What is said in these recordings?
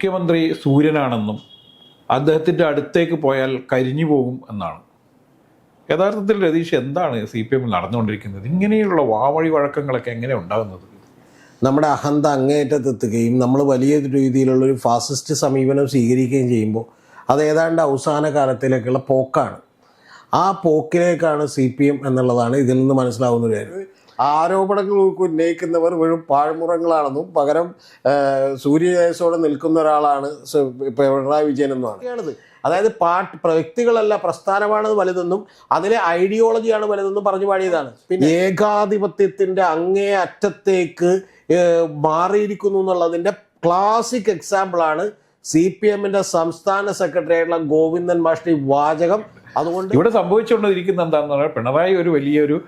മുഖ്യമന്ത്രി സൂര്യനാണെന്നും അദ്ദേഹത്തിന്റെ അടുത്തേക്ക് പോയാൽ കരിഞ്ഞു പോകും എന്നാണ്. യഥാർത്ഥത്തിൽ രതീഷ് എന്താണ് സി പി എമ്മിൽ നടന്നുകൊണ്ടിരിക്കുന്നത്? ഇങ്ങനെയുള്ള വാവഴി വഴക്കങ്ങളൊക്കെ എങ്ങനെ ഉണ്ടാകുന്നത്? നമ്മുടെ അഹന്ത അങ്ങേയറ്റത്തെത്തുകയും നമ്മൾ വലിയ രീതിയിലുള്ളൊരു ഫാസിസ്റ്റ് സമീപനം സ്വീകരിക്കുകയും ചെയ്യുമ്പോൾ അത് ഏതാണ്ട് അവസാന കാലത്തിലേക്കുള്ള പോക്കാണ്. ആ പോക്കിലേക്കാണ് സി പി എം എന്നുള്ളതാണ് ഇതിൽ നിന്ന് മനസ്സിലാവുന്ന ഒരു കാര്യം. ആരോപണങ്ങൾ ഉന്നയിക്കുന്നവർ വെറും പാഴ്മുറങ്ങളാണെന്നും പകരം സൂര്യദേശോടെ നിൽക്കുന്ന ഒരാളാണ് പിണറായി വിജയൻ എന്നാണ് അതായത് പാട്ട് വ്യക്തികളല്ല പ്രസ്ഥാനമാണ് വലുതെന്നും അതിലെ ഐഡിയോളജിയാണ് വലുതെന്നും പറഞ്ഞു പാടിയതാണ്. പിന്നെ ഏകാധിപത്യത്തിന്റെ അങ്ങേ അറ്റത്തേക്ക് മാറിയിരിക്കുന്നു എന്നുള്ളതിന്റെ ക്ലാസിക് എക്സാമ്പിളാണ് സി പി എമ്മിന്റെ സംസ്ഥാന സെക്രട്ടറി ആയിട്ടുള്ള ഗോവിന്ദൻ മാഷ്ടി വാചകം അതുകൊണ്ട് ഇവിടെ സംഭവിച്ചുകൊണ്ടിരിക്കുന്ന എന്താണെന്ന് പറഞ്ഞാൽ പിണറായി ഒരു വലിയൊരു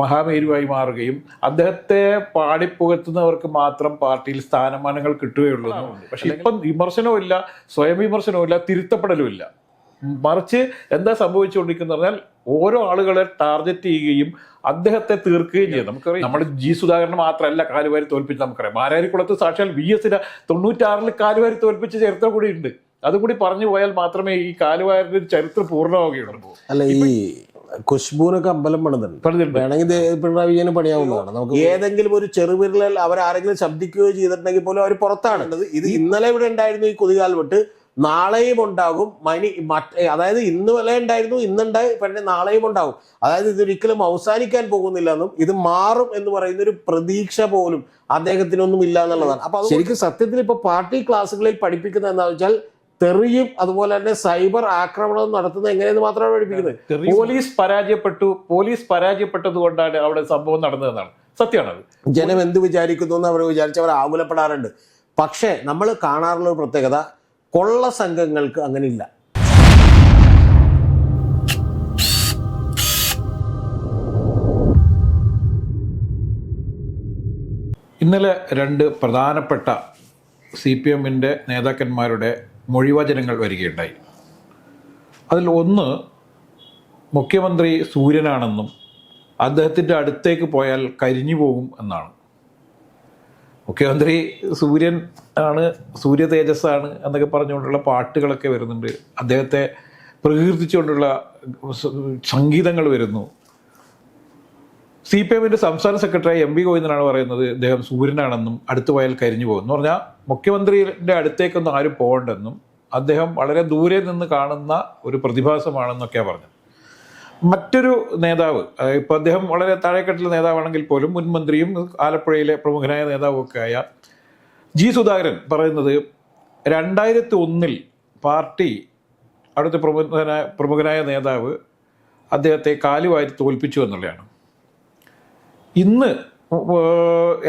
മഹാമേരുവായി മാറുകയും അദ്ദേഹത്തെ പാടിപ്പുകത്തുന്നവർക്ക് മാത്രം പാർട്ടിയിൽ സ്ഥാനമാനങ്ങൾ കിട്ടുകയുള്ളൂ. പക്ഷെ ഇപ്പം വിമർശനവും ഇല്ല സ്വയം വിമർശനവും ഇല്ല തിരുത്തപ്പെടലും ഇല്ല. മറിച്ച് എന്താ സംഭവിച്ചുകൊണ്ടിരിക്കുന്നത് പറഞ്ഞാൽ ഓരോ ആളുകളെ ടാർഗറ്റ് ചെയ്യുകയും അദ്ദേഹത്തെ തീർക്കുകയും ചെയ്യും നമുക്കറിയാം. നമ്മൾ ജി സുധാകരൻ മാത്രമല്ല കാലുവാരി തോൽപ്പിച്ച് നമുക്കറിയാം. മാരാരിക്കുളത്ത് സാക്ഷാൽ വി എസിന് തൊണ്ണൂറ്റാറിൽ കാലുവാരി തോൽപ്പിച്ച് ചേർത്ത കൂടിയുണ്ട്. ഉണ്ട് അതുകൂടി പറഞ്ഞു പോയാൽ മാത്രമേ ഈ കാലുവാരിന്റെ ഒരു ചരിത്രം പൂർണമാവുകയുള്ളൂ. അല്ല ഈ ഖുഷ്ബൂനൊക്കെ അമ്പലം പണിതുണ്ട് പണിതിട്ടുണ്ട്. വേണമെങ്കിൽ ദേ പിണറായി വിജയന് പണിയാവുന്നതാണ്. നമുക്ക് ഏതെങ്കിലും ഒരു ചെറുവിരലിൽ അവരാരെങ്കിലും ശബ്ദിക്കുകയോ ചെയ്തിട്ടുണ്ടെങ്കിൽ പോലും അവർ പുറത്താണ്. ഇത് ഇന്നലെ ഇവിടെ ഉണ്ടായിരുന്നു ഈ കുതികാൽ വിട്ട്. നാളെയും ഉണ്ടാകും. മനി മറ്റ് അതായത് ഇന്ന് വരെ ഉണ്ടായിരുന്നു ഇന്നുണ്ടായി പിന്നെ നാളെയും ഉണ്ടാകും. അതായത് ഇതൊരിക്കലും അവസാനിക്കാൻ പോകുന്നില്ല എന്നും ഇത് മാറും എന്ന് പറയുന്ന ഒരു പ്രതീക്ഷ പോലും അദ്ദേഹത്തിനൊന്നും ഇല്ല എന്നുള്ളതാണ്. അപ്പൊ ശരിക്കും സത്യത്തിൽ ഇപ്പൊ പാർട്ടി ക്ലാസ്സുകളിൽ പഠിപ്പിക്കുന്നത് എന്താണെന്ന് വെച്ചാൽ തെറിയും അതുപോലെ തന്നെ സൈബർ ആക്രമണവും നടത്തുന്നത് എങ്ങനെയെന്ന് മാത്രമാണ് പഠിപ്പിക്കുന്നത്? പോലീസ് പരാജയപ്പെട്ടു പോലീസ് പരാജയപ്പെട്ടത് കൊണ്ടാണ് അവിടെ സംഭവം നടന്നതെന്നാണ്. സത്യമാണത് ജനം എന്ത് വിചാരിക്കുന്നു എന്ന് അവർ വിചാരിച്ചവർ ആകുലപ്പെടാറുണ്ട്. പക്ഷേ നമ്മൾ കാണാറുള്ള ഒരു പ്രത്യേകത കൊള്ള സംഘങ്ങൾക്ക് അങ്ങനെ ഇല്ല ഇന്നലെ രണ്ട് പ്രധാനപ്പെട്ട സി പി എമ്മിന്റെ നേതാക്കന്മാരുടെ മൊഴിവചനങ്ങൾ വരികയുണ്ടായി. അതിൽ ഒന്ന് മുഖ്യമന്ത്രി സൂര്യനാണെന്നും അദ്ദേഹത്തിന്റെ അടുത്തേക്ക് പോയാൽ കരിഞ്ഞു പോകും എന്നാണ്. മുഖ്യമന്ത്രി സൂര്യൻ ആണ് സൂര്യ തേജസ്സാണ് എന്നൊക്കെ പറഞ്ഞുകൊണ്ടുള്ള പാട്ടുകളൊക്കെ വരുന്നുണ്ട്. അദ്ദേഹത്തെ പ്രകീർത്തിച്ചുകൊണ്ടുള്ള സംഗീതങ്ങൾ വരുന്നു. സി പി എമ്മിന്റെ സംസ്ഥാന സെക്രട്ടറി എം വി ഗോവിന്ദനാണ് പറയുന്നത് ഇദ്ദേഹം സൂര്യനാണെന്നും അടുത്ത പോയാൽ കരിഞ്ഞു പോകും എന്ന് പറഞ്ഞാൽ മുഖ്യമന്ത്രിയുടെ അടുത്തേക്കൊന്നും ആരും പോകണ്ടെന്നും അദ്ദേഹം വളരെ ദൂരെ നിന്ന് കാണുന്ന ഒരു പ്രതിഭാസമാണെന്നൊക്കെയാണ് പറഞ്ഞത്. മറ്റൊരു നേതാവ് ഇപ്പൊ അദ്ദേഹം വളരെ താഴെക്കെട്ടിലെ നേതാവാണെങ്കിൽ പോലും മുൻ മന്ത്രിയും ആലപ്പുഴയിലെ പ്രമുഖനായ നേതാവും ഒക്കെ ആയ ജി സുധാകരൻ പറയുന്നത് രണ്ടായിരത്തി ഒന്നിൽ പാർട്ടി അവിടുത്തെ പ്രമുഖനായ പ്രമുഖനായ നേതാവ് അദ്ദേഹത്തെ കാലുവാരി തോൽപ്പിച്ചു എന്നുള്ളതാണ്. ഇന്ന്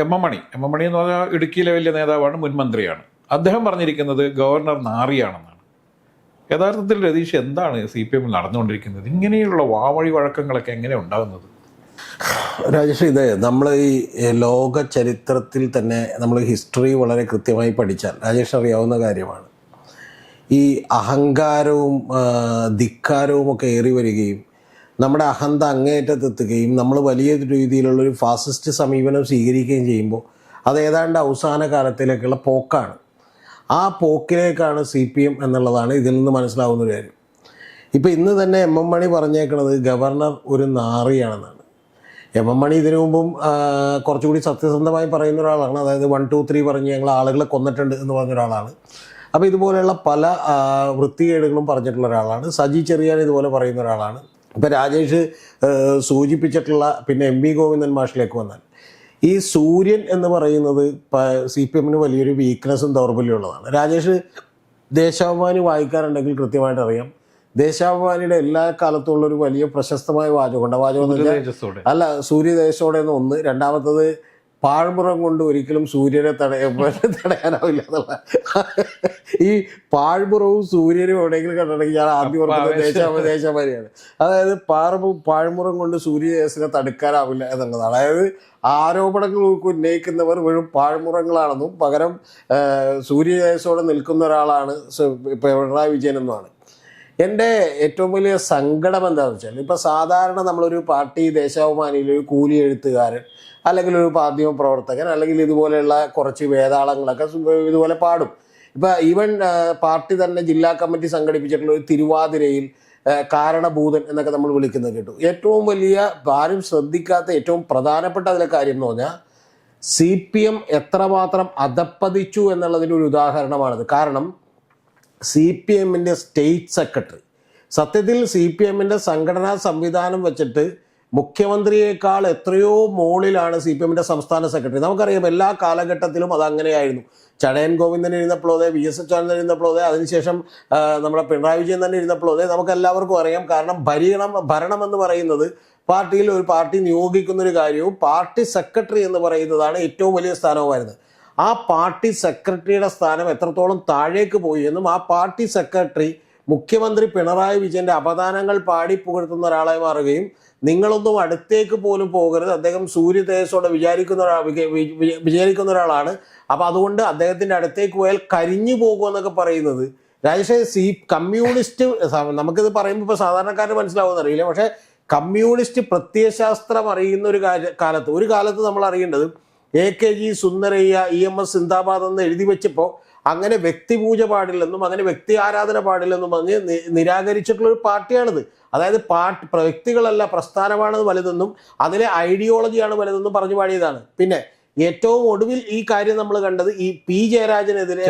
M M Mani M M Mani എന്ന് പറഞ്ഞാൽ ഇടുക്കിയിലെ വലിയ നേതാവാണ് മുൻ മന്ത്രിയാണ്. അദ്ദേഹം പറഞ്ഞിരിക്കുന്നത് ഗവർണർ നാറിയാണെന്നാണ്. യഥാർത്ഥത്തിൽ രതീഷ് എന്താണ് സി പി എമ്മിൽ നടന്നുകൊണ്ടിരിക്കുന്നത്? ഇങ്ങനെയുള്ള വാവഴി വഴക്കങ്ങളൊക്കെ എങ്ങനെ ഉണ്ടാകുന്നത്? രാജേഷ് ഇത് നമ്മൾ ഈ ലോക ചരിത്രത്തിൽ തന്നെ നമ്മൾ ഹിസ്റ്ററി വളരെ കൃത്യമായി പഠിച്ചാൽ രാജേഷ് അറിയാവുന്ന കാര്യമാണ്. ഈ അഹങ്കാരവും ധിക്കാരവും ഒക്കെ ഏറി വരികയും നമ്മുടെ അഹന്ത അങ്ങേയറ്റത്തെത്തുകയും നമ്മൾ വലിയ രീതിയിലുള്ള ഒരു ഫാസിസ്റ്റ് സമീപനം സ്വീകരിക്കുകയും ചെയ്യുമ്പോൾ അത് ഏതാണ്ട് അവസാന കാലത്തിലേക്കുള്ള പോക്കാണ്. ആ പോക്കിലേക്കാണ് സി പി എം എന്നുള്ളതാണ് ഇതിൽ നിന്ന് മനസ്സിലാവുന്ന ഒരു കാര്യം. ഇപ്പം ഇന്ന് തന്നെ എം എം മണി പറഞ്ഞേക്കുന്നത് ഗവർണർ ഒരു നാറിയാണെന്നാണ്. എം എം മണി ഇതിനു മുമ്പും കുറച്ചുകൂടി സത്യസന്ധമായി പറയുന്ന ഒരാളാണ്. അതായത് വൺ ടു ത്രീ പറഞ്ഞ് ഞങ്ങൾ ആളുകളെ കൊന്നിട്ടുണ്ട് എന്ന് പറഞ്ഞ ഒരാളാണ്. അപ്പോൾ ഇതുപോലെയുള്ള പല വൃത്തികേടുകളും പറഞ്ഞിട്ടുള്ള ഒരാളാണ്. സജി ചെറിയാൻ ഇതുപോലെ പറയുന്ന ഒരാളാണ്. ഇപ്പം രാജേഷ് സൂചിപ്പിച്ചിട്ടുള്ള പിന്നെ എം വി ഗോവിന്ദൻ മാഷിലേക്ക് വന്നാൽ. ഈ സൂര്യൻ എന്ന് പറയുന്നത് സി പി എമ്മിന് വലിയൊരു വീക്ക്നെസ്സും ദൗർബല്യമുള്ളതാണ് രാജേഷ് ദേശാഭിമാനി വായിക്കാറുണ്ടെങ്കിൽ കൃത്യമായിട്ട് അറിയാം. ദേശാഭിമാനിയുടെ എല്ലാ കാലത്തും ഉള്ള ഒരു വലിയ പ്രശസ്തമായ വാചകമുണ്ട്. വാചകം അല്ല സൂര്യദേശോടെ എന്ന് ഒന്ന്. രണ്ടാമത്തത് പാഴ്മുറം കൊണ്ട് ഒരിക്കലും സൂര്യനെ തടയ തടയാനാവില്ല എന്നുള്ള ഈ പാഴ്മുറവും സൂര്യനും എവിടെയെങ്കിലും കണ്ടിട്ടുണ്ടെങ്കിൽ ഞാൻ ആദ്യം ഓർക്കുന്നത് ദേശാഭ അതായത് പാഴ്മു പാഴ്മുറം കൊണ്ട് സൂര്യദേശനെ തടുക്കാനാവില്ല എന്നുള്ളതാണ്. അതായത് ആരോപണങ്ങൾ ഉന്നയിക്കുന്നവർ വെറും പാഴ്മുറങ്ങളാണെന്നും പകരം സൂര്യദേശോടെ നിൽക്കുന്ന ഒരാളാണ് പിണറായി വിജയൻ എന്നുമാണ്. എന്റെ ഏറ്റവും വലിയ സങ്കടം എന്താണെന്ന് വെച്ചാൽ ഇപ്പം സാധാരണ നമ്മളൊരു പാർട്ടി ദേശാഭിമാനിയിൽ ഒരു കൂലി എഴുത്തുകാരൻ അല്ലെങ്കിൽ ഒരു മാധ്യമ പ്രവർത്തകൻ അല്ലെങ്കിൽ ഇതുപോലെയുള്ള കുറച്ച് വേതാളങ്ങളൊക്കെ ഇതുപോലെ പാടും. ഇപ്പൊ ഈവൻ പാർട്ടി തന്നെ ജില്ലാ കമ്മിറ്റി സംഘടിപ്പിച്ചിട്ടുള്ള ഒരു തിരുവാതിരയിൽ കാരണഭൂതൻ എന്നൊക്കെ നമ്മൾ വിളിക്കുന്നത് കേട്ടു. ഏറ്റവും വലിയ ഭാരം ശ്രദ്ധിക്കാത്ത ഏറ്റവും പ്രധാനപ്പെട്ട അതിലെ കാര്യം എന്ന് പറഞ്ഞാൽ സി പി എം എത്രമാത്രം അധപ്പതിച്ചു എന്നുള്ളതിന്റെ ഒരു ഉദാഹരണമാണിത്. കാരണം സി പി എമ്മിന്റെ സ്റ്റേറ്റ് സെക്രട്ടറി സത്യത്തിൽ സി പി എമ്മിന്റെ സംഘടനാ സംവിധാനം വെച്ചിട്ട് മുഖ്യമന്ത്രിയേക്കാൾ എത്രയോ മുകളിലാണ് സി പി എമ്മിന്റെ സംസ്ഥാന സെക്രട്ടറി. നമുക്കറിയാം എല്ലാ കാലഘട്ടത്തിലും അത് അങ്ങനെയായിരുന്നു. ചടയൻ ഗോവിന്ദൻ ഇരുന്നപ്പോൾ അതെ വി എസ് അച്യുതാനന്ദൻ ഇരുന്നപ്പോൾ അതെ അതിനുശേഷം നമ്മുടെ പിണറായി വിജയൻ തന്നെ ഇരുന്നപ്പോൾ അതെ നമുക്ക് എല്ലാവർക്കും അറിയാം. കാരണം ഭരണം ഭരണം എന്ന് പറയുന്നത് പാർട്ടിയിൽ ഒരു പാർട്ടി നിയോഗിക്കുന്ന ഒരു കാര്യവും പാർട്ടി സെക്രട്ടറി എന്ന് പറയുന്നതാണ് ഏറ്റവും വലിയ സ്ഥാനവുമായിരുന്നത്. ആ പാർട്ടി സെക്രട്ടറിയുടെ സ്ഥാനം എത്രത്തോളം താഴേക്ക് പോയി എന്നും ആ പാർട്ടി സെക്രട്ടറി മുഖ്യമന്ത്രി പിണറായി വിജയന്റെ അപദാനങ്ങൾ പാടി പുകഴ്ത്തുന്ന ഒരാളായി മാറുകയും നിങ്ങളൊന്നും അടുത്തേക്ക് പോലും പോകരുത്. അദ്ദേഹം സൂര്യ തേജസ്സോടെ വിചാരിക്കുന്ന ഒരാൾ വിചാരിക്കുന്ന ഒരാളാണ്. അപ്പൊ അതുകൊണ്ട് അദ്ദേഹത്തിന്റെ അടുത്തേക്ക് പോയാൽ കരിഞ്ഞു പോകുമെന്നൊക്കെ പറയുന്നത്. രാജേഷ് സി കമ്മ്യൂണിസ്റ്റ് നമുക്കിത് പറയുമ്പോൾ ഇപ്പൊ സാധാരണക്കാരന് മനസ്സിലാവുമെന്ന് അറിയില്ല. പക്ഷെ കമ്മ്യൂണിസ്റ്റ് പ്രത്യയശാസ്ത്രം അറിയുന്ന ഒരു കാലത്ത് ഒരു കാലത്ത് നമ്മൾ അറിയേണ്ടത് A K G Sundarayya E M S സിന്ദാബാദ് എന്ന് എഴുതി വെച്ചപ്പോൾ അങ്ങനെ വ്യക്തിപൂജ പാടില്ലെന്നും അങ്ങനെ വ്യക്തി ആരാധന പാടില്ലെന്നും പറഞ്ഞ് നിരാകരിച്ചിട്ടുള്ള ഒരു പാർട്ടിയാണിത്. അതായത് പാർട്ടി വ്യക്തികളല്ല പ്രസ്ഥാനമാണ് വലുതെന്നും അതിലെ ഐഡിയോളജിയാണ് വലുതെന്നും പറഞ്ഞു പാടിയതാണ്. പിന്നെ ഏറ്റവും ഒടുവിൽ ഈ കാര്യം നമ്മൾ കണ്ടത് ഈ പി ജയരാജനെതിരെ.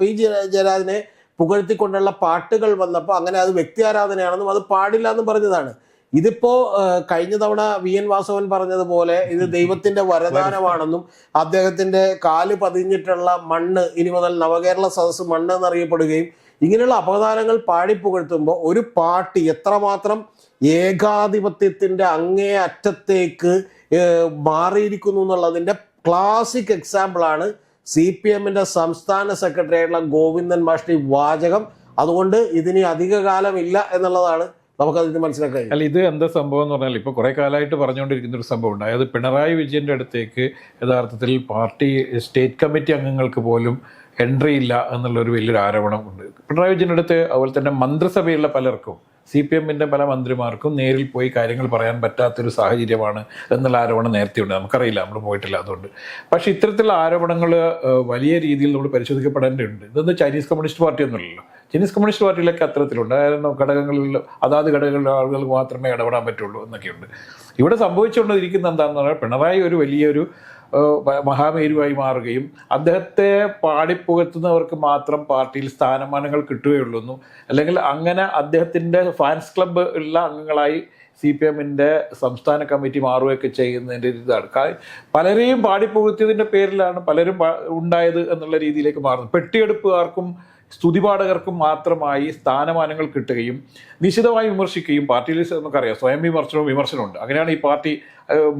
പി ജയ- ജയരാജനെ പുകഴ്ത്തിക്കൊണ്ടുള്ള പാട്ടുകൾ വന്നപ്പോൾ അങ്ങനെ അത് വ്യക്തി ആരാധനയാണെന്നും അത് പാടില്ല എന്നും പറഞ്ഞതാണ്. ഇതിപ്പോ കഴിഞ്ഞ തവണ വി എൻ വാസവൻ പറഞ്ഞതുപോലെ ഇത് ദൈവത്തിന്റെ വരദാനമാണെന്നും അദ്ദേഹത്തിന്റെ കാൽ പതിഞ്ഞിട്ടുള്ള മണ്ണ് ഇനി മുതൽ നവകേരള സദസ് മണ്ണ് എന്നറിയപ്പെടുകയും ഇങ്ങനെയുള്ള അപദാനങ്ങൾ പാടിപ്പുകഴ്ത്തുമ്പോൾ ഒരു പാർട്ടി എത്രമാത്രം ഏകാധിപത്യത്തിന്റെ അങ്ങേ അറ്റത്തേക്ക് മാറിയിരിക്കുന്നു എന്നുള്ളതിന്റെ ക്ലാസിക് എക്സാമ്പിളാണ് സി പി എമ്മിന്റെ സംസ്ഥാന സെക്രട്ടറി ആയിട്ടുള്ള ഗോവിന്ദൻ മാഷ്ടി വാചകം. അതുകൊണ്ട് ഇതിനി അധിക കാലമില്ല എന്നുള്ളതാണ് നമുക്കതിന് മനസ്സിലാക്കാം അല്ല ഇത് എന്താ സംഭവം എന്ന് പറഞ്ഞാൽ ഇപ്പോൾ കുറേ കാലമായിട്ട് പറഞ്ഞുകൊണ്ടിരിക്കുന്ന ഒരു സംഭവം ഉണ്ട് അതായത് പിണറായി വിജയന്റെ അടുത്തേക്ക് യഥാർത്ഥത്തിൽ പാർട്ടി സ്റ്റേറ്റ് കമ്മിറ്റി അംഗങ്ങൾക്ക് പോലും എൻട്രി ഇല്ല എന്നുള്ളൊരു വലിയൊരു ആരോപണം ഉണ്ട്. പിണറായി വിജയന്റെ അടുത്ത് അതുപോലെ തന്നെ മന്ത്രിസഭയുള്ള പലർക്കും സി പി എമ്മിന്റെ പല മന്ത്രിമാർക്കും നേരിൽ പോയി കാര്യങ്ങൾ പറയാൻ പറ്റാത്തൊരു സാഹചര്യമാണ് എന്നുള്ള ആരോപണം നേരത്തെ ഉണ്ട് നമുക്കറിയില്ല. നമ്മൾ പോയിട്ടില്ല അതുകൊണ്ട്. പക്ഷേ ഇത്തരത്തിലുള്ള ആരോപണങ്ങൾ വലിയ രീതിയിൽ നമ്മൾ പരിശോധിക്കപ്പെടേണ്ടതുണ്ട്. ഇതൊന്നും ചൈനീസ് കമ്മ്യൂണിസ്റ്റ് പാർട്ടി ഒന്നുമില്ലല്ലോ ചൈനീസ് കമ്മ്യൂണിസ്റ്റ് പാർട്ടിയിലൊക്കെ അത്തരത്തിലുണ്ട്. അതായത് ഘടകങ്ങളിൽ അതാത് ഘടകങ്ങളിലെ ആളുകൾക്ക് മാത്രമേ ഇടപെടാൻ പറ്റുള്ളൂ എന്നൊക്കെയുണ്ട്. ഇവിടെ സംഭവിച്ചുകൊണ്ടിരിക്കുന്ന എന്താണെന്ന് പറഞ്ഞാൽ പിണറായി ഒരു വലിയൊരു മഹാമേരുവായി മാറുകയും അദ്ദേഹത്തെ പാടിപ്പുകത്തുന്നവർക്ക് മാത്രം പാർട്ടിയിൽ സ്ഥാനമാനങ്ങൾ കിട്ടുകയുള്ളൂ അല്ലെങ്കിൽ അങ്ങനെ അദ്ദേഹത്തിന്റെ ഫാൻസ് ക്ലബ്ബ് ഉള്ള അംഗങ്ങളായി സി പി എമ്മിന്റെ സംസ്ഥാന കമ്മിറ്റി മാറുകയൊക്കെ ചെയ്യുന്നതിന്റെ ഇതാണ്. പലരെയും പാടിപ്പുകത്തിയതിന്റെ പേരിലാണ് പലരും ഉണ്ടായത് എന്നുള്ള രീതിയിലേക്ക് മാറുന്നത്. പെട്ടിയെടുപ്പുകാർക്കും സ്തുതിപാഠകർക്കും മാത്രമായി സ്ഥാനമാനങ്ങൾ കിട്ടുകയും നിശിതമായി വിമർശിക്കുകയും പാർട്ടിയിൽ നമുക്കറിയാം സ്വയം വിമർശനവും വിമർശനമുണ്ട് അങ്ങനെയാണ് ഈ പാർട്ടി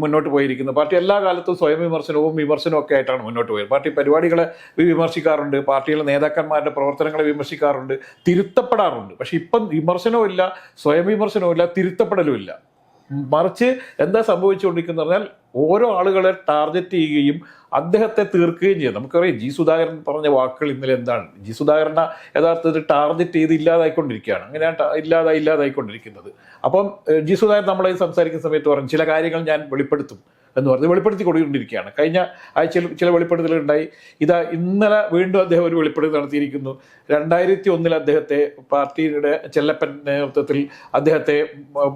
മുന്നോട്ട് പോയിരിക്കുന്നത്. പാർട്ടി എല്ലാ കാലത്തും സ്വയം വിമർശനവും വിമർശനവും ഒക്കെ ആയിട്ടാണ് മുന്നോട്ട് പോയത്. പാർട്ടി പരിപാടികളെ വിമർശിക്കാറുണ്ട്. പാർട്ടിയിലെ നേതാക്കന്മാരുടെ പ്രവർത്തനങ്ങളെ വിമർശിക്കാറുണ്ട്. തിരുത്തപ്പെടാറുണ്ട്. പക്ഷെ ഇപ്പം വിമർശനവും ഇല്ല സ്വയം വിമർശനവും ഇല്ല തിരുത്തപ്പെടലും ഇല്ല മറിച്ച് എന്താ സംഭവിച്ചുകൊണ്ടിരിക്കുന്നത് പറഞ്ഞാൽ ഓരോ ആളുകളെ ടാർഗറ്റ് ചെയ്യുകയും അദ്ദേഹത്തെ തീർക്കുകയും ചെയ്യും നമുക്കറിയാം ജി സുധാകരൻ പറഞ്ഞ വാക്കുകൾ ഇന്നലെ എന്താണ്? ജി സുധാകരനെ യഥാർത്ഥത്തിൽ ടാർഗറ്റ് ചെയ്ത് ഇല്ലാതായിക്കൊണ്ടിരിക്കുകയാണ്. അങ്ങനെയാണ് ട- ഇല്ലാതായി ഇല്ലാതായിക്കൊണ്ടിരിക്കുന്നത്. അപ്പം ജി സുധാകരൻ നമ്മളെ സംസാരിക്കുന്ന സമയത്ത് പറഞ്ഞു ചില കാര്യങ്ങൾ ഞാൻ വെളിപ്പെടുത്തും. എന്ന് പറഞ്ഞ് വെളിപ്പെടുത്തി കൊടുക്കൊണ്ടിരിക്കുകയാണ് കഴിഞ്ഞ ആഴ്ചയിൽ ചില വെളിപ്പെടുത്തലുണ്ടായി ഇതാ ഇന്നലെ വീണ്ടും അദ്ദേഹം ഒരു വെളിപ്പെടുത്തൽ നടത്തിയിരിക്കുന്നു. രണ്ടായിരത്തി ഒന്നിൽ അദ്ദേഹത്തെ പാർട്ടിയുടെ ചെല്ലപ്പൻ നേതൃത്വത്തിൽ അദ്ദേഹത്തെ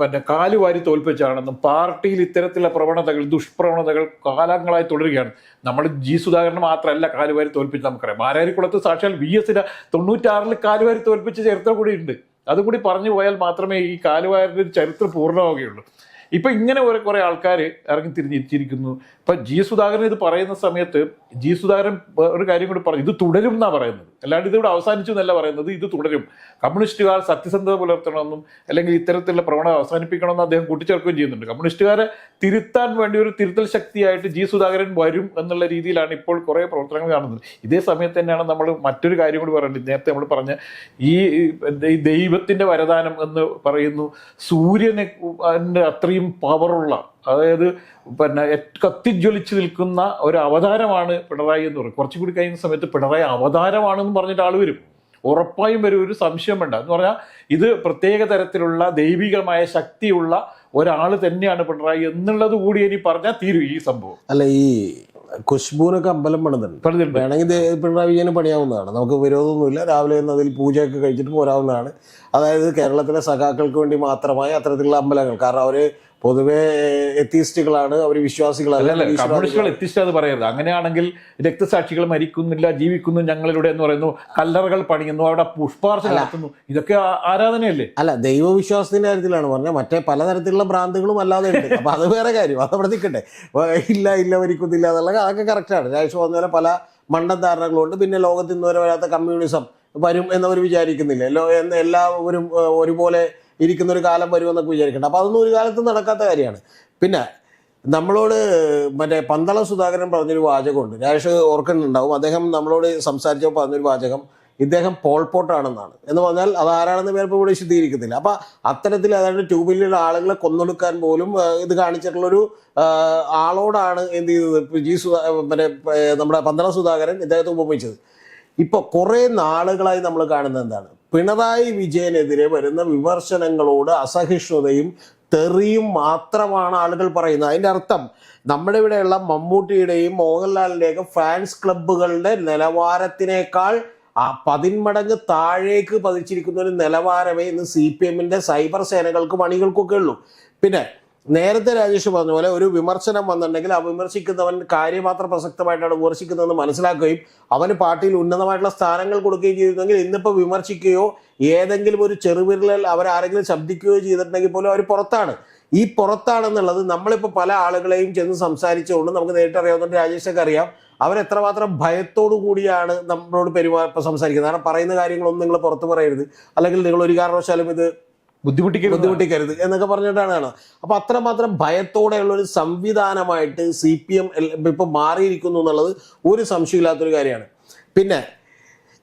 പിന്നെ കാലുവാരി തോൽപ്പിച്ചാണെന്നും പാർട്ടിയിൽ ഇത്തരത്തിലുള്ള പ്രവണതകൾ ദുഷ്പ്രവണതകൾ കാലങ്ങളായി തുടരുകയാണ്. നമ്മൾ ജി സുധാകരൻ മാത്രമല്ല കാലുവാരി തോൽപ്പിച്ച് നമുക്കറിയാം. മാരാരിക്കുളത്ത് സാക്ഷാൽ വി എസിന് തൊണ്ണൂറ്റാറിൽ കാലുവാരി തോൽപ്പിച്ച ചരിത്രം കൂടി ഉണ്ട് അതുകൂടി പറഞ്ഞു പോയാൽ മാത്രമേ ഈ കാലുവാരിന്റെ ചരിത്രം പൂർണമാവുകയുള്ളൂ. ഇപ്പൊ ഇങ്ങനെ ഒരു കുറേ ആൾക്കാർ ഇറങ്ങി തിരിഞ്ഞിരിക്കുന്നു. ഇപ്പൊ ജി സുധാകരൻ ഇത് പറയുന്ന സമയത്ത് ജി സുധാകരൻ ഒരു കാര്യം കൂടി പറഞ്ഞു ഇത് തുടരും എന്നാ പറയുന്നത്. അല്ലാണ്ട് ഇതിവിടെ അവസാനിച്ചു എന്നല്ല പറയുന്നത് ഇത് തുടരും. കമ്മ്യൂണിസ്റ്റുകാർ സത്യസന്ധത പുലർത്തണമെന്നും അല്ലെങ്കിൽ ഇത്തരത്തിലുള്ള പ്രവണത അവസാനിപ്പിക്കണമെന്ന് അദ്ദേഹം കൂട്ടിച്ചേർക്കുകയും ചെയ്യുന്നുണ്ട്. കമ്മ്യൂണിസ്റ്റുകാരെ തിരുത്താൻ വേണ്ടി ഒരു തിരുത്തൽ ശക്തിയായിട്ട് ജി സുധാകരൻ വരും എന്നുള്ള രീതിയിലാണ് ഇപ്പോൾ കുറേ പ്രവർത്തനങ്ങൾ കാണുന്നത്. ഇതേ സമയത്ത് തന്നെയാണ് നമ്മൾ മറ്റൊരു കാര്യം കൂടി പറയുന്നത് നേരത്തെ നമ്മൾ പറഞ്ഞ ഈ ദൈവത്തിന്റെ വരദാനം എന്ന് പറയുന്നു സൂര്യനെ അത്രയും പവറുള്ള അതായത് പിന്നെ കത്തിജ്വലിച്ച് നിൽക്കുന്ന ഒരു അവതാരമാണ് പിണറായി എന്ന് പറയും. കുറച്ചും കൂടി കഴിയുന്ന സമയത്ത് പിണറായി അവതാരമാണെന്ന് പറഞ്ഞിട്ട് ആൾ വരും. ഉറപ്പായും വരും ഒരു സംശയം വേണ്ട. എന്ന് പറഞ്ഞാൽ ഇത് പ്രത്യേക തരത്തിലുള്ള ദൈവികമായ ശക്തിയുള്ള ഒരാൾ തന്നെയാണ് പിണറായി എന്നുള്ളത് കൂടി ഇനി പറഞ്ഞാൽ തീരും ഈ സംഭവം. അല്ല ഈ കുശ്ബൂനൊക്കെ അമ്പലം പണിതുണ്ട്. വേണമെങ്കിൽ പിണറായി വിജയന് പണിയാവുന്നതാണ്. നമുക്ക് വിരോധമൊന്നുമില്ല. രാവിലെ നിന്ന് അതിൽ പൂജയൊക്കെ കഴിച്ചിട്ട് പോരാവുന്നതാണ്. അതായത് കേരളത്തിലെ സഖാക്കൾക്ക് വേണ്ടി മാത്രമായി അത്തരത്തിലുള്ള അമ്പലങ്ങൾ. കാരണം അവർ പൊതുവെ എത്തിയിസ്റ്റുകളാണ് അവർ വിശ്വാസികളല്ല കമ്മ്യൂണിസ്റ്റുകൾ എത്തിസ്റ്റ് അത് പറയരുത്. അങ്ങനെയാണെങ്കിൽ രക്തസാക്ഷികൾ മരിക്കുന്നില്ല ജീവിക്കുന്നു ഞങ്ങളിലൂടെ എന്ന് പറയുന്നു കല്ലറകൾ പണിയുന്നു അവിടെ പുഷ്പാർച്ചന നടത്തുന്നു. ഇതൊക്കെ ആരാധനയല്ലേ? അല്ല ദൈവവിശ്വാസത്തിന്റെ കാര്യത്തിലാണ് പറഞ്ഞത്. മറ്റേ പലതരത്തിലുള്ള ഭ്രാന്തുകളും അല്ലാതെ ഉണ്ട്. അപ്പൊ അത് വേറെ കാര്യം. അത് അവിടെ നിൽക്കട്ടെ. ഇല്ല ഇല്ല മരിക്കുന്നില്ല എന്നുള്ള അതൊക്കെ കറക്റ്റാണ് രാജേഷ് പറഞ്ഞ പോലെ പല മണ്ടധാരണകളുണ്ട് പിന്നെ ലോകത്തിൽ നിന്ന് വരെ വരാത്ത കമ്മ്യൂണിസം വരും എന്നവർ വിചാരിക്കുന്നില്ല. എല്ലാവരും ഒരുപോലെ ഇരിക്കുന്ന ഒരു കാലം വരുമെന്നൊക്കെ വിചാരിക്കേണ്ട. അപ്പോൾ അതൊന്നും ഒരു കാലത്തും നടക്കാത്ത കാര്യമാണ്. പിന്നെ നമ്മളോട് മറ്റേ പന്തളം സുധാകരൻ പറഞ്ഞൊരു വാചകമുണ്ട്. രാജേഷ് ഓർക്കുന്നുണ്ടാവും. അദ്ദേഹം നമ്മളോട് സംസാരിച്ചപ്പോൾ പറഞ്ഞൊരു വാചകം ഇദ്ദേഹം പോൾപോട്ടാണെന്നാണ് എന്ന് പറഞ്ഞാൽ അത് ആരാണെന്ന് പേര് ഇവിടെ വിശദീകരിക്കുന്നില്ല അപ്പം അത്തരത്തിൽ അതായത് ട്യൂബിലുള്ള ആളുകളെ കൊന്നൊടുക്കാൻ പോലും ഇത് കാണിച്ചിട്ടുള്ളൊരു ആളോടാണ് എന്ത് ചെയ്തത്? ജി സുധാ മറ്റേ നമ്മുടെ പന്തള സുധാകരൻ ഇദ്ദേഹത്തെ ഉപമിച്ചത്. ഇപ്പൊ കുറെ നാളുകളായി നമ്മൾ കാണുന്നത് എന്താണ്? പിണറായി വിജയനെതിരെ വരുന്ന വിമർശനങ്ങളോട് അസഹിഷ്ണുതയും തെറിയും മാത്രമാണ് ആളുകൾ പറയുന്നത്. അതിന്റെ അർത്ഥം നമ്മുടെ ഇവിടെയുള്ള മമ്മൂട്ടിയുടെയും മോഹൻലാലിന്റെയൊക്കെ ഫാൻസ് ക്ലബ്ബുകളുടെ നിലവാരത്തിനേക്കാൾ ആ പതിന്മടങ്ങ് താഴേക്ക് പതിച്ചിരിക്കുന്ന ഒരു നിലവാരമേ ഇന്ന് സി പി എമ്മിന്റെ സൈബർ സേനകൾക്കും അണികൾക്കൊക്കെ ഉള്ളൂ. പിന്നെ നേരത്തെ രാജേഷ് പറഞ്ഞ പോലെ ഒരു വിമർശനം വന്നിട്ടുണ്ടെങ്കിൽ ആ വിമർശിക്കുന്നവൻ കാര്യമാത്ര പ്രസക്തമായിട്ടാണ് വിമർശിക്കുന്നതെന്ന് മനസ്സിലാക്കുകയും അവന് പാർട്ടിയിൽ ഉന്നതമായിട്ടുള്ള സ്ഥാനങ്ങൾ കൊടുക്കുകയും ചെയ്തിരുന്നെങ്കിൽ ഇന്നിപ്പോൾ വിമർശിക്കുകയോ ഏതെങ്കിലും ഒരു ചെറുവിരലിൽ അവരാരെങ്കിലും ശബ്ദിക്കുകയോ ചെയ്തിട്ടുണ്ടെങ്കിൽ പോലും അവർ പുറത്താണ്. ഈ പുറത്താണെന്നുള്ളത് നമ്മളിപ്പോൾ പല ആളുകളെയും ചെന്ന് സംസാരിച്ചുകൊണ്ട് നമുക്ക് നേരിട്ട് അറിയാവുന്ന രാജേഷൊക്കെ അറിയാം. അവരെത്രമാത്രം ഭയത്തോടു കൂടിയാണ് നമ്മളോട് പെരുമാ സംസാരിക്കുന്നത്. കാരണം പറയുന്ന കാര്യങ്ങളൊന്നും നിങ്ങൾ പുറത്ത് പറയരുത്. അല്ലെങ്കിൽ നിങ്ങൾ ഒരു കാരണവശാലും ഇത് ബുദ്ധിമുട്ടിക്കരുത്. ബുദ്ധിമുട്ടിക്കരുത് എന്നൊക്കെ പറഞ്ഞിട്ടാണ് കാണുന്നത് അപ്പൊ അത്രമാത്രം ഭയത്തോടെയുള്ള ഒരു സംവിധാനമായിട്ട് സി പി എം ഇപ്പൊ മാറിയിരിക്കുന്നു എന്നുള്ളത് ഒരു സംശയമില്ലാത്തൊരു കാര്യമാണ്. പിന്നെ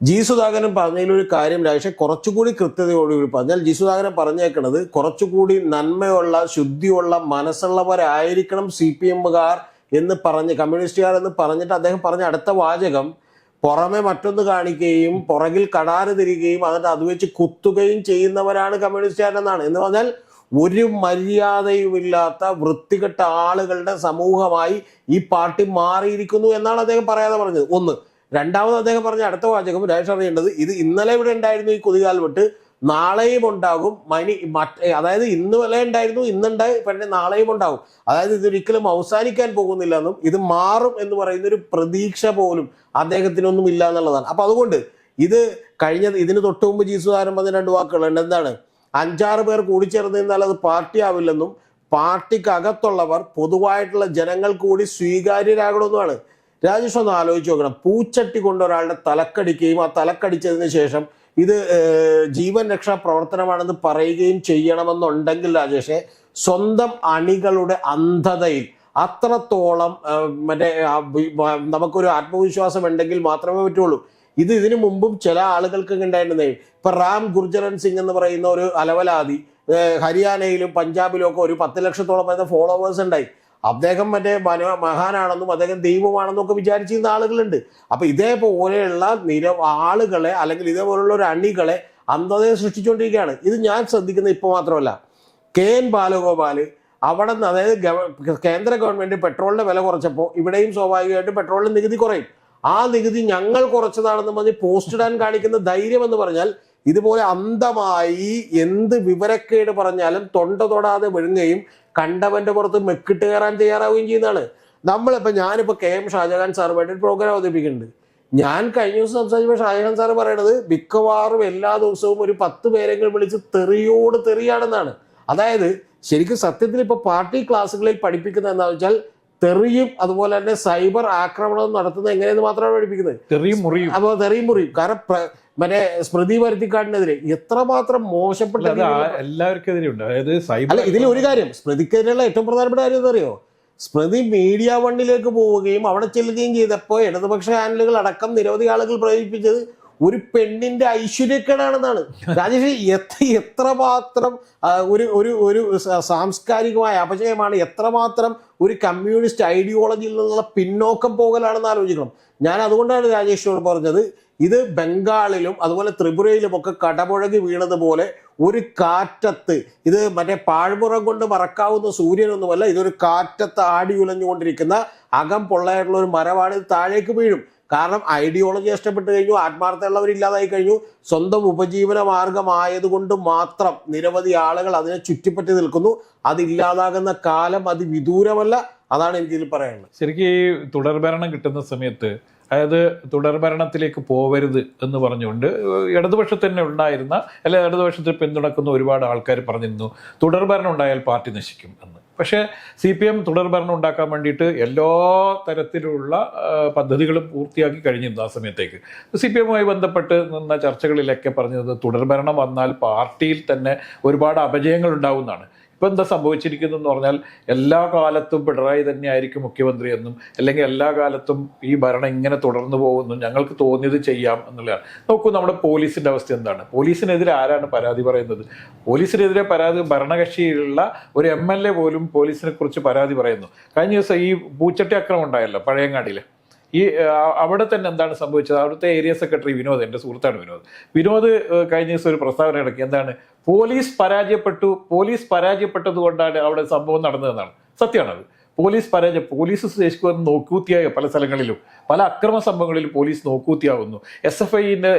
ജി സുധാകരൻ പറഞ്ഞതിലൊരു കാര്യം രാജേഷ് കുറച്ചുകൂടി കൃത്യതയോടുകൂടി പറഞ്ഞാൽ ജി സുധാകരൻ പറഞ്ഞേക്കണത് കുറച്ചുകൂടി നന്മയുള്ള ശുദ്ധിയുള്ള മനസ്സുള്ളവരായിരിക്കണം സി പി എമ്മുകാർ എന്ന് പറഞ്ഞ് കമ്മ്യൂണിസ്റ്റുകാർ എന്ന് പറഞ്ഞിട്ട് അദ്ദേഹം പറഞ്ഞ അടുത്ത വാചകം പുറമെ മറ്റൊന്ന് കാണിക്കുകയും പുറകിൽ കടാറ് തിരികയും അതിന്റെ അത് വെച്ച് കുത്തുകയും ചെയ്യുന്നവരാണ് കമ്മ്യൂണിസ്റ്റുകാരെന്നാണ് എന്ന് പറഞ്ഞാൽ ഒരു മര്യാദയുമില്ലാത്ത വൃത്തികെട്ട ആളുകളുടെ സമൂഹമായി ഈ പാർട്ടി മാറിയിരിക്കുന്നു എന്നാണ് അദ്ദേഹം പറയാതെ പറഞ്ഞത്. ഒന്ന്. രണ്ടാമത് അദ്ദേഹം പറഞ്ഞ അടുത്ത വാചകം രാജേഷ് അറിയേണ്ടത് ഇത് ഇന്നലെ ഇവിടെ ഉണ്ടായിരുന്നു ഈ കുതികാൽ വിട്ട് നാളെയും ഉണ്ടാകും. മനി മറ്റ് അതായത് ഇന്ന് വില ഉണ്ടായിരുന്നു ഇന്നുണ്ടായി പക്ഷേ നാളെയും ഉണ്ടാകും. അതായത് ഇതൊരിക്കലും അവസാനിക്കാൻ പോകുന്നില്ല എന്നും ഇത് മാറും എന്ന് പറയുന്ന ഒരു പ്രതീക്ഷ പോലും അദ്ദേഹത്തിനൊന്നും ഇല്ല എന്നുള്ളതാണ്. അപ്പൊ അതുകൊണ്ട് ഇത് കഴിഞ്ഞ ഇതിന് തൊട്ട് മുമ്പ് ജി സുധാരൻ പറഞ്ഞ രണ്ട് വാക്കുകളുണ്ട് എന്താണ്? അഞ്ചാറ് പേർ കൂടിച്ചേർന്ന് നിന്നാൽ അത് പാർട്ടി ആവില്ലെന്നും പാർട്ടിക്ക് അകത്തുള്ളവർ പൊതുവായിട്ടുള്ള ജനങ്ങൾ കൂടി സ്വീകാര്യരാകണമെന്നുമാണ്. രാജേഷ് ഒന്ന് ആലോചിച്ച് നോക്കണം. പൂച്ചട്ടി കൊണ്ട് ഒരാളുടെ തലക്കടിക്കുകയും ആ തലക്കടിച്ചതിന് ശേഷം ഇത് ജീവൻ രക്ഷാ പ്രവർത്തനമാണെന്ന് പറയുകയും ചെയ്യണമെന്നുണ്ടെങ്കിൽ രാജേഷെ സ്വന്തം അണികളുടെ അന്ധതയിൽ അത്രത്തോളം മറ്റേ നമുക്കൊരു ആത്മവിശ്വാസം ഉണ്ടെങ്കിൽ മാത്രമേ പറ്റുള്ളൂ. ഇത് ഇതിനു മുമ്പും ചില ആളുകൾക്ക് ഉണ്ടായിരുന്നേ. ഇപ്പൊ റാം ഗുർജരൻ സിംഗ് എന്ന് പറയുന്ന ഒരു അലവലാതി ഹരിയാനയിലും പഞ്ചാബിലും ഒക്കെ ഒരു പത്ത് ലക്ഷത്തോളം വരുന്ന ഫോളോവേഴ്സ് ഉണ്ടായി. അദ്ദേഹം മറ്റേ മന മഹാനാണെന്നും അദ്ദേഹം ദൈവമാണെന്നും ഒക്കെ വിചാരിച്ചിരുന്ന ആളുകളുണ്ട്. അപ്പൊ ഇതേപോലെയുള്ള നിര ആളുകളെ അല്ലെങ്കിൽ ഇതേപോലുള്ള ഒരു അണികളെ അന്ധതയെ സൃഷ്ടിച്ചുകൊണ്ടിരിക്കുകയാണ് ഇത് ഞാൻ ശ്രദ്ധിക്കുന്നത് ഇപ്പോൾ മാത്രമല്ല. കെ എൻ ബാലഗോപാൽ അവിടെ നിന്ന് അതായത് ഗവ- കേന്ദ്ര ഗവൺമെന്റ് പെട്രോളിന്റെ വില കുറച്ചപ്പോൾ ഇവിടെയും സ്വാഭാവികമായിട്ട് പെട്രോളിന് നികുതി കുറയും. ആ നികുതി ഞങ്ങൾ കുറച്ചതാണെന്ന് പറഞ്ഞ് പോസ്റ്റ് ഇടാൻ കാണിക്കുന്ന ധൈര്യം എന്ന് പറഞ്ഞാൽ ഇതുപോലെ അന്ധമായി എന്ത് വിവരക്കേട് പറഞ്ഞാലും തൊണ്ട തൊടാതെ വിഴുങ്ങുകയും കണ്ടവന്റെ പുറത്ത് മെക്കിട്ട് കയറാൻ തയ്യാറാവുകയും ചെയ്യുന്നതാണ്. നമ്മളിപ്പോ ഞാനിപ്പോ കെ എം ഷാജഹാൻ സാറുമായിട്ട് ഒരു പ്രോഗ്രാം അവതരിപ്പിക്കുന്നുണ്ട്. ഞാൻ കഴിഞ്ഞ ദിവസം സംസാരിച്ചപ്പോൾ ഷാജഹാൻ സാറ് പറയണത് മിക്കവാറും എല്ലാ ദിവസവും ഒരു പത്ത് പേരെങ്കിലും വിളിച്ച് തെറിയോട് തെറിയാണെന്നാണ്. അതായത് ശരിക്കും സത്യത്തിൽ ഇപ്പൊ പാർട്ടി ക്ലാസ്സുകളിൽ പഠിപ്പിക്കുന്നത് എന്താ വെച്ചാൽ തെറിയും അതുപോലെ തന്നെ സൈബർ ആക്രമണവും നടത്തുന്നത് എങ്ങനെയെന്ന് മാത്രമാണ് പഠിപ്പിക്കുന്നത്. തെറിയും മുറിയും. അപ്പോൾ തെറിയും മുറിയും. കാരണം മറ്റേ സ്മൃതി പരുത്തിക്കാടിനെതിരെ എത്രമാത്രം മോശപ്പെട്ട എല്ലാവർക്കും എതിരെ ഉണ്ട് അതായത് സൈബർ അല്ല ഇതിൽ ഒരു കാര്യം. സ്മൃതിക്കെതിരെയുള്ള ഏറ്റവും പ്രധാനപ്പെട്ട കാര്യം എന്താ അറിയോ സ്മൃതി മീഡിയ വണ്ണിലേക്ക് പോവുകയും അവിടെ ചെല്ലുകയും ചെയ്തപ്പോൾ ഇടതുപക്ഷ ചാനലുകൾ അടക്കം നിരവധി ആളുകൾ പ്രചരിപ്പിച്ചത് ഒരു പെണ്ണിന്റെ ഐശ്വര്യക്കേടാണെന്നാണ്. രാജേഷ് എത്ര എത്രമാത്രം ഒരു ഒരു ഒരു സാംസ്കാരികമായ അപജയമാണ് എത്രമാത്രം ഒരു കമ്മ്യൂണിസ്റ്റ് ഐഡിയോളജിയിൽ നിന്നുള്ള പിന്നോക്കം പോകലാണെന്ന് ആലോചിക്കണം. ഞാൻ അതുകൊണ്ടാണ് രാജേഷിനോട് പറഞ്ഞത് ഇത് ബംഗാളിലും അതുപോലെ ത്രിപുരയിലും ഒക്കെ കടപുഴകി വീണതുപോലെ ഒരു കാറ്റത്ത് ഇത് മറ്റേ പാഴ്മുറം കൊണ്ട് മറക്കാവുന്ന സൂര്യനൊന്നുമല്ല ഇതൊരു കാറ്റത്ത് ആടി ഉലഞ്ഞുകൊണ്ടിരിക്കുന്ന അകം പൊള്ളയായിട്ടുള്ള ഒരു മരമാണ് ഇത് താഴേക്ക് വീഴും. കാരണം ഐഡിയോളജി നഷ്ടപ്പെട്ട് കഴിഞ്ഞു ആത്മാർത്ഥമുള്ളവരില്ലാതായി കഴിഞ്ഞു. സ്വന്തം ഉപജീവന മാർഗമായതുകൊണ്ട് മാത്രം നിരവധി ആളുകൾ അതിനെ ചുറ്റിപ്പറ്റി നിൽക്കുന്നു. അതില്ലാതാകുന്ന കാലം അതിവിദൂരമല്ല. അതാണ് എനിക്കിതിൽ പറയാനുള്ളത്. ശരിക്കും ഈ തുടർഭരണം കിട്ടുന്ന സമയത്ത് അതായത് തുടർഭരണത്തിലേക്ക് പോവരുത് എന്ന് പറഞ്ഞുകൊണ്ട് ഇടതുപക്ഷത്ത് തന്നെ ഉണ്ടായിരുന്ന അല്ലെ ഇടതുപക്ഷത്തിൽ പിന്തുണക്കുന്ന ഒരുപാട് ആൾക്കാർ പറഞ്ഞിരുന്നു തുടർഭരണം ഉണ്ടായാൽ പാർട്ടി നശിക്കും എന്ന്. പക്ഷേ സി പി എം തുടർഭരണം ഉണ്ടാക്കാൻ വേണ്ടിയിട്ട് എല്ലാ തരത്തിലുള്ള പദ്ധതികളും പൂർത്തിയാക്കി കഴിഞ്ഞിരുന്നു ആ സമയത്തേക്ക്. സി പി എമ്മുമായി ബന്ധപ്പെട്ട് നിന്ന ചർച്ചകളിലൊക്കെ പറഞ്ഞത് തുടർഭരണം വന്നാൽ പാർട്ടിയിൽ തന്നെ ഒരുപാട് അപജയങ്ങൾ ഉണ്ടാവുന്നതാണ്. ഇപ്പം എന്താ സംഭവിച്ചിരിക്കുന്നു എന്ന് പറഞ്ഞാൽ എല്ലാ കാലത്തും പിണറായി തന്നെയായിരിക്കും മുഖ്യമന്ത്രി എന്നും അല്ലെങ്കിൽ എല്ലാ കാലത്തും ഈ ഭരണം ഇങ്ങനെ തുടർന്നു പോകുന്നു ഞങ്ങൾക്ക് തോന്നിയത് ചെയ്യാം എന്നുള്ളതാണ്. നോക്കൂ നമ്മുടെ പോലീസിന്റെ അവസ്ഥ എന്താണ്? പോലീസിനെതിരെ ആരാണ് പരാതി പറയുന്നത്? പോലീസിനെതിരെ പരാതി ഭരണകക്ഷിയിലുള്ള ഒരു എം എൽ എ പോലും പോലീസിനെ കുറിച്ച് പരാതി പറയുന്നു. കഴിഞ്ഞ ദിവസം ഈ പൂച്ചട്ടി അക്രമം ഉണ്ടായല്ലോ പഴയങ്ങാടിയിൽ. ഈ അവിടെ തന്നെ എന്താണ് സംഭവിച്ചത്? അവിടുത്തെ ഏരിയ സെക്രട്ടറി വിനോദ് എന്റെ സുഹൃത്താണ് വിനോദ്. വിനോദ് കഴിഞ്ഞ ദിവസം ഒരു പ്രസ്താവന ഇടയ്ക്ക് എന്താണ്? പോലീസ് പരാജയപ്പെട്ടു പോലീസ് പരാജയപ്പെട്ടത് കൊണ്ടാണ് അവിടെ സംഭവം നടന്നതെന്നാണ്. സത്യമാണത്. പോലീസ് പരാജയം പോലീസ് ശേഷിക്കും നോക്കൂത്തിയായ പല സ്ഥലങ്ങളിലും. പല അക്രമ സംഭവങ്ങളിലും പോലീസ് നോക്കൂത്തിയാവുന്നു. എസ് എഫ് ഐന്റെ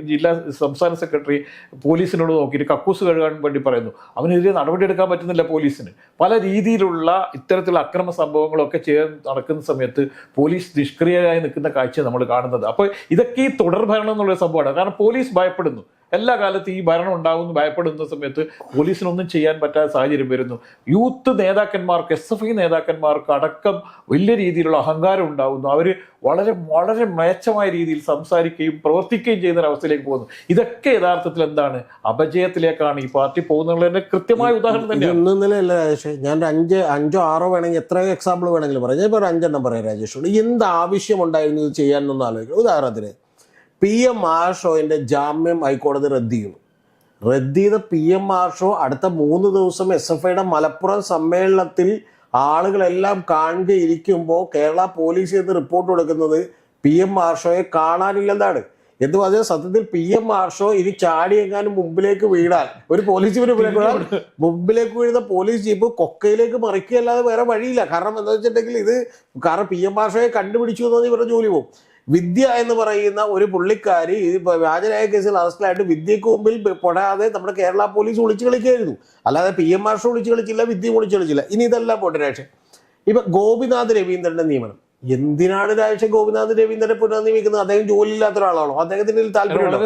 ജില്ലാ സംസ്ഥാന സെക്രട്ടറി പോലീസിനോട് നോക്കിയിട്ട് കക്കൂസ് കഴുകാൻ വേണ്ടി പറയുന്നു. അവനെതിരെ നടപടിയെടുക്കാൻ പറ്റുന്നില്ല പോലീസിന്. പല രീതിയിലുള്ള ഇത്തരത്തിലുള്ള അക്രമ സംഭവങ്ങളൊക്കെ ചെയ്യാൻ നടക്കുന്ന സമയത്ത് പോലീസ് നിഷ്ക്രിയരായി നിൽക്കുന്ന കാഴ്ച നമ്മൾ കാണുന്നത്. അപ്പോൾ ഇതൊക്കെ ഈ തുടർഭരണം എന്നുള്ള സംഭവമാണ്. കാരണം പോലീസ് ഭയപ്പെടുന്നു. എല്ലാ കാലത്തും ഈ ഭരണം ഉണ്ടാകുമെന്ന് ഭയപ്പെടുന്ന സമയത്ത് പോലീസിനൊന്നും ചെയ്യാൻ പറ്റാത്ത സാഹചര്യം വരുന്നു. യൂത്ത് നേതാക്കന്മാർക്ക് എസ് എഫ് ഐ നേതാക്കന്മാർക്ക് അടക്കം വലിയ രീതിയിലുള്ള അഹങ്കാരം ഉണ്ടാകുന്നു അവർ വളരെ വളരെ മേച്ചമായ രീതിയിൽ സംസാരിക്കുകയും പ്രവർത്തിക്കുകയും ചെയ്യുന്ന ഒരു അവസ്ഥയിലേക്ക് പോകുന്നു. ഇതൊക്കെ യഥാർത്ഥത്തിൽ എന്താണ്? അപജയത്തിലേക്കാണ് ഈ പാർട്ടി പോകുന്നതിന്റെ കൃത്യമായ ഉദാഹരണം തന്നെയാണ്. ഇന്നലെയല്ല രാജേഷ് ഞാൻ അഞ്ച് അഞ്ചോ ആറോ വേണമെങ്കിൽ എത്രയോ എക്സാമ്പിൾ വേണമെങ്കിലും പറയാം. ഞാൻ ഇപ്പോൾ ഒരു അഞ്ചെണ്ണം പറയാം രാജേഷ് എന്ത് ആവശ്യമുണ്ടായിരുന്നു ഇത് ചെയ്യാനൊന്നും ആലോചിക്കണം ഉദാഹരണത്തിന് പി എം ആർ ഷോയിന്റെ ജാമ്യം ഹൈക്കോടതി റദ്ദ് ചെയ്യുന്നു. റദ്ദ് ചെയ്ത പി എം ആർ ഷോ അടുത്ത മൂന്ന് ദിവസം എസ് എഫ് ഐയുടെ മലപ്പുറം സമ്മേളനത്തിൽ ആളുകളെല്ലാം കാണുകയിരിക്കുമ്പോൾ കേരള പോലീസ് എന്ന് റിപ്പോർട്ട് കൊടുക്കുന്നത് പി എം ആർ ഷോയെ കാണാനില്ലെന്നാണ്. എന്ന് പറഞ്ഞാൽ സത്യത്തിൽ പി എം ആർ ഷോ ഇനി ചാടിയെങ്ങാനും മുമ്പിലേക്ക് വീഴാൻ ഒരു പോലീസ് മുമ്പിലേക്ക് വീണാൽ മുമ്പിലേക്ക് വീഴുന്ന പോലീസ് ജീപ്പ് കൊക്കയിലേക്ക് മറിക്കുകയല്ലാതെ വേറെ വഴിയില്ല. കാരണം എന്താ വെച്ചിട്ടുണ്ടെങ്കിൽ ഇത് കാരണം പി എം ആർ ഷോയെ കണ്ടുപിടിച്ചു എന്ന് ഇവരുടെ ജോലി പോകും. വിദ്യ എന്ന് പറയുന്ന ഒരു പുള്ളിക്കാരി വ്യാജനായ കേസിൽ അറസ്റ്റിലായിട്ട് വിദ്യക്ക് മുമ്പിൽ പെടാതെ നമ്മുടെ കേരള പോലീസ് ഒളിച്ചു കളിക്കായിരുന്നു അല്ലാതെ പി എം ആർ ഷോ ഒളിച്ചു കളിച്ചില്ല വിദ്യ ഒളിച്ചു കളിച്ചില്ല. ഇനി ഇതെല്ലാം പോട്ടെ രാക്ഷ ഇപ്പൊ ഗോപിനാഥ് രവീന്ദ്രന്റെ നിയമനം. എന്തിനാണ് രാജ ഗോപിനാഥ് രവീന്ദ്രനെ പുനർനിയമിക്കുന്നത്? അദ്ദേഹം ജോലിയില്ലാത്ത ഒരാളാണോ? അദ്ദേഹത്തിന് താല്പര്യമുണ്ടോ?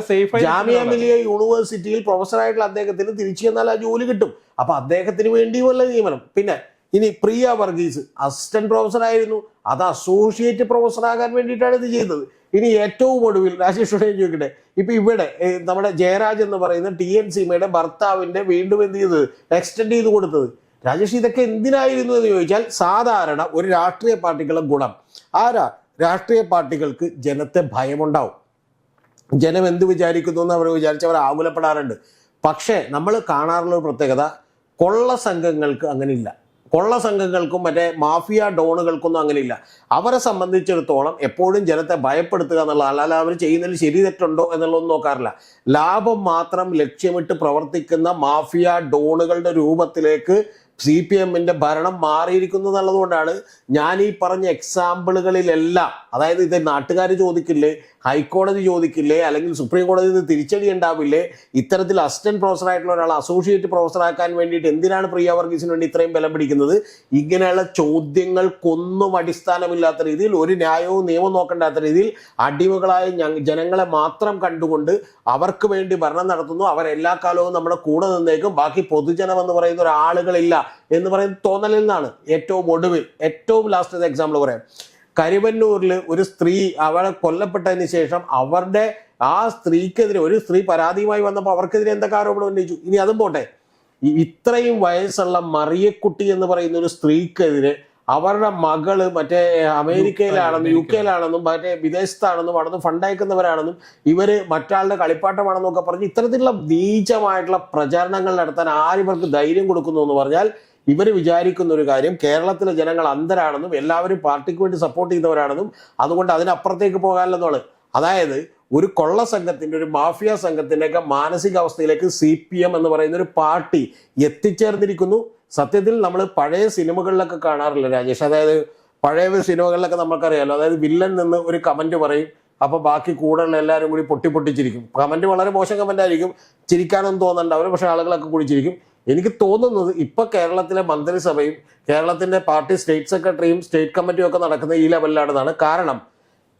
ജാമിയ മിലിയ യൂണിവേഴ്സിറ്റിയിൽ പ്രൊഫസറായിട്ടുള്ള അദ്ദേഹത്തിന് തിരിച്ചു ചെന്നാൽ ആ ജോലി കിട്ടും. അപ്പൊ അദ്ദേഹത്തിന് വേണ്ടിയുമല്ല നിയമനം. പിന്നെ ഇനി പ്രിയ വർഗീസ് അസിസ്റ്റന്റ് പ്രൊഫസർ ആയിരുന്നു. അത് അസോസിയേറ്റ് പ്രൊഫസർ ആകാൻ വേണ്ടിയിട്ടാണ് ഇത് ചെയ്തത്. ഇനി ഏറ്റവും ഒടുവിൽ രാജേഷ് ഉടനെ ചോദിക്കട്ടെ. ഇപ്പൊ ഇവിടെ നമ്മുടെ ജയരാജ് എന്ന് പറയുന്ന ടി എൻ സിമയുടെ ഭർത്താവിന്റെ വീണ്ടും എന്ത് ചെയ്തത്? എക്സ്റ്റെൻഡ് ചെയ്ത് കൊടുത്തത്. രാജേഷ് ഇതൊക്കെ എന്തിനായിരുന്നു എന്ന് ചോദിച്ചാൽ സാധാരണ ഒരു രാഷ്ട്രീയ പാർട്ടികളുടെ ഗുണം. ആരാ? രാഷ്ട്രീയ പാർട്ടികൾക്ക് ജനത്തെ ഭയമുണ്ടാവും. ജനം എന്ത് വിചാരിക്കുന്നു എന്ന് അവർ വിചാരിച്ച് അവർ ആകുലപ്പെടാറുണ്ട്. പക്ഷേ നമ്മൾ കാണാറുള്ള ഒരു പ്രത്യേകത കൊള്ള സംഘങ്ങൾക്ക് അങ്ങനെയില്ല കൊള്ള സംഘങ്ങൾക്കും മറ്റേ മാഫിയ ഡോണുകൾക്കൊന്നും അങ്ങനെയില്ല. അവരെ സംബന്ധിച്ചിടത്തോളം എപ്പോഴും ജനത്തെ ഭയപ്പെടുത്തുക എന്നുള്ള അല്ലാതെ അവർ ചെയ്യുന്നതിൽ ശരി തെറ്റുണ്ടോ എന്നുള്ളതൊന്നും നോക്കാറില്ല. ലാഭം മാത്രം ലക്ഷ്യമിട്ട് പ്രവർത്തിക്കുന്ന മാഫിയ ഡോണുകളുടെ രൂപത്തിലേക്ക് സി പി എമ്മിന്റെ ഭരണം മാറിയിരിക്കുന്നു എന്നുള്ളതുകൊണ്ടാണ് ഞാൻ ഈ പറഞ്ഞ എക്സാമ്പിളുകളിലെല്ലാം അതായത് ഇത് നാട്ടുകാർ ചോദിക്കില്ലേ ഹൈക്കോടതി ചോദിക്കില്ലേ അല്ലെങ്കിൽ സുപ്രീം കോടതി ഇത് തിരിച്ചടി ഉണ്ടാവില്ലേ ഇത്തരത്തിൽ അസിസ്റ്റന്റ് പ്രൊഫസർ ആയിട്ടുള്ള ഒരാൾ അസോസിയേറ്റ് പ്രൊഫസർ ആക്കാൻ വേണ്ടിയിട്ട് എന്തിനാണ് പ്രിയ വർഗീസിന് വേണ്ടി ഇത്രയും ബലം പിടിക്കുന്നത്? ഇങ്ങനെയുള്ള ചോദ്യങ്ങൾക്കൊന്നും അടിസ്ഥാനമില്ലാത്ത രീതിയിൽ ഒരു ന്യായവും നിയമവും നോക്കേണ്ടാത്ത രീതിയിൽ അടിമകളായ ജനങ്ങളെ മാത്രം കണ്ടുകൊണ്ട് അവർക്ക് വേണ്ടി ഭരണം നടത്തുന്നു. അവരെല്ലാ കാലവും നമ്മുടെ കൂടെ നിന്നേക്കും. ബാക്കി പൊതുജനം എന്ന് പറയുന്ന ഒരാളുകളില്ല. എന്ന് പറയുന്ന തോന്നലിൽ നിന്നാണ് ഏറ്റവും ഒടുവിൽ ഏറ്റവും ലാസ്റ്റ് എക്സാമ്പിൾ പറയാം. കരുവന്നൂരിൽ ഒരു സ്ത്രീ അവളെ കൊല്ലപ്പെട്ടതിന് ശേഷം അവരുടെ ആ സ്ത്രീക്കെതിരെ ഒരു സ്ത്രീ പരാതിയുമായി വന്നപ്പോൾ അവർക്കെതിരെ എന്തൊക്കെ ആരോപണം ഉന്നയിച്ചു? ഇനി അതും പോട്ടെ. ഇത്രയും വയസ്സുള്ള മറിയക്കുട്ടി എന്ന് പറയുന്ന ഒരു സ്ത്രീക്കെതിരെ അവരുടെ മകൾ മറ്റേ അമേരിക്കയിലാണെന്നും യു കെയിലാണെന്നും മറ്റേ വിദേശത്താണെന്നും അവിടുന്ന് ഫണ്ട് അയക്കുന്നവരാണെന്നും ഇവർ മറ്റാളുടെ കളിപ്പാട്ടമാണെന്നും ഒക്കെ പറഞ്ഞ് ഇത്തരത്തിലുള്ള നീചമായിട്ടുള്ള പ്രചാരണങ്ങൾ നടത്താൻ ആരിവർക്ക് ധൈര്യം കൊടുക്കുന്നു എന്ന് പറഞ്ഞാൽ ഇവർ വിചാരിക്കുന്ന ഒരു കാര്യം കേരളത്തിലെ ജനങ്ങൾ അന്തരാണെന്നും എല്ലാവരും പാർട്ടിക്ക് വേണ്ടി സപ്പോർട്ട് ചെയ്യുന്നവരാണെന്നും അതുകൊണ്ട് അതിനപ്പുറത്തേക്ക് പോകാനില്ലെന്നാണ് അതായത് ഒരു കൊള്ള സംഘത്തിന്റെ ഒരു മാഫിയ സംഘത്തിന്റെ ഒക്കെ മാനസികാവസ്ഥയിലേക്ക് സി പി എം എന്ന് പറയുന്ന ഒരു പാർട്ടി എത്തിച്ചേർന്നിരിക്കുന്നു. സത്യത്തിൽ നമ്മൾ പഴയ സിനിമകളിലൊക്കെ കാണാറില്ല രാജേഷ്. അതായത് പഴയ സിനിമകളിലൊക്കെ നമുക്കറിയാലോ അതായത് വില്ലൻ നിന്ന് ഒരു കമന്റ് പറയും അപ്പൊ ബാക്കി കൂടെയുള്ള എല്ലാവരും കൂടി പൊട്ടി പൊട്ടിച്ചിരിക്കും. കമന്റ് വളരെ മോശം കമന്റ് ആയിരിക്കും ചിരിക്കാനൊന്നും തോന്നണ്ടാവില്ല പക്ഷെ ആളുകളൊക്കെ കൂടി ചിരിക്കും. എനിക്ക് തോന്നുന്നത് ഇപ്പൊ കേരളത്തിലെ മന്ത്രിസഭയും കേരളത്തിന്റെ പാർട്ടി സ്റ്റേറ്റ് സെക്രട്ടറിയും സ്റ്റേറ്റ് കമ്മിറ്റിയും ഒക്കെ നടക്കുന്ന ഈ ലെവലിലാണെന്നാണ് കാരണം.